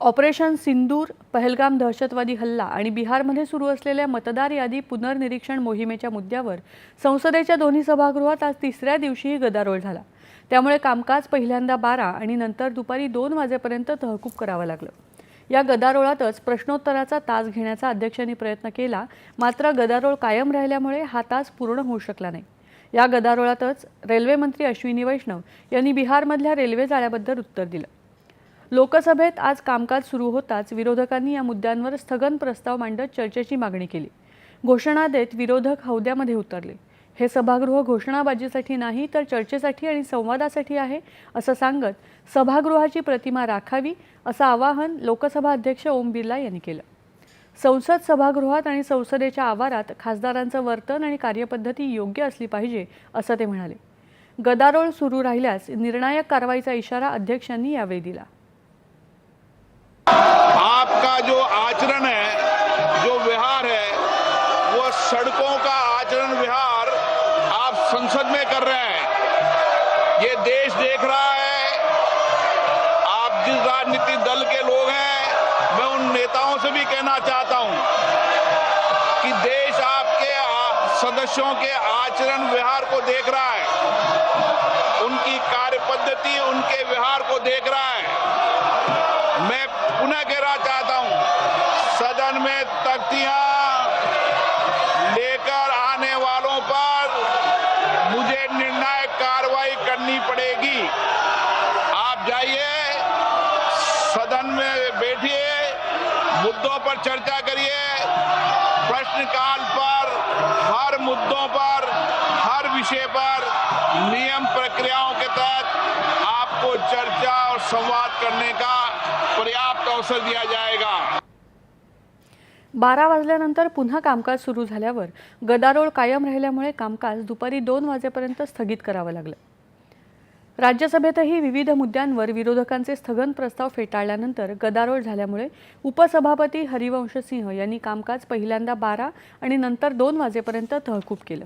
Operation सिंदूर पहलगाम दहशतवादी हल्ला आणि बिहारमध्ये सुरू असलेल्या मतदार यादी पुनर्निरीक्षण मोहिमेच्या मुद्द्यावर संसदेच्या दोन्ही सभागृहात आज तिसऱ्या दिवशीही गदारोळ झाला. त्यामुळे कामकाज पहिल्यांदा बारा आणि नंतर दुपारी दोन वाजेपर्यंत तहकूब करावं लागलं. या गदारोळातच प्रश्नोत्तराचा तास घेण्याचा अध्यक्षांनी प्रयत्न केला मात्र गदारोळ कायम राहिल्यामुळे हा तास पूर्ण होऊ शकला नाही. या गदारोळातच रेल्वेमंत्री अश्विनी वैष्णव यांनी बिहारमधल्या रेल्वे जाळ्याबद्दल उत्तर दिलं. लोकसभेत आज कामकाज सुरू होताच विरोधकांनी या मुद्द्यांवर स्थगन प्रस्ताव मांडत चर्चेची मागणी केली. घोषणा देत विरोधक हौद्यामध्ये उतरले. हे सभागृह घोषणाबाजीसाठी नाही तर चर्चेसाठी आणि संवादासाठी आहे असं सांगत सभागृहाची प्रतिमा राखावी असं आवाहन लोकसभा अध्यक्ष ओम बिर्ला यांनी केलं. संसद सभागृहात आणि संसदेच्या आवारात खासदारांचं वर्तन आणि कार्यपद्धती योग्य असली पाहिजे असं ते म्हणाले. गदारोळ सुरू राहिल्यास निर्णायक कारवाईचा इशारा अध्यक्षांनी यावेळी दिला. आपका जो आचरण है, जो विहार है, वो सड़कों का आचरण विहार आप संसद में कर रहे हैं। ये देश देख रहा है। आप जिस राजनीतिक दल के लोग हैं, मैं उन नेताओं से भी कहना चाहता हूँ कि देश आपके सदस्यों के आचरण विहार को देख रहा है उनकी कार्य पद्धति उनके व्यवहार को देख रहा है मैं पुनः कहना चाहता सदन में तख्तियाँ लेकर आने वालों पर मुझे निर्णायक कार्रवाई करनी पड़ेगी। आप जाइए, सदन में बैठिए, मुद्दों पर चर्चा करिए। प्रश्नकाल पर, हर मुद्दों पर, हर विषय पर नियम प्रक्रियाओं के तहत आपको चर्चा और संवाद करने का पर्याप्त अवसर दिया जाएगा। बारा वाजल्यानंतर पुन्हा कामकाज सुरू झाल्यावर गदारोळ कायम राहिल्यामुळे कामकाज दुपारी दोन वाजेपर्यंत स्थगित करावं लागलं. राज्यसभेतही विविध मुद्द्यांवर विरोधकांचे स्थगन प्रस्ताव फेटाळल्यानंतर गदारोळ झाल्यामुळे उपसभापती हरिवंश सिंह यांनी कामकाज पहिल्यांदा बारा आणि नंतर दोन वाजेपर्यंत तहकूब केलं.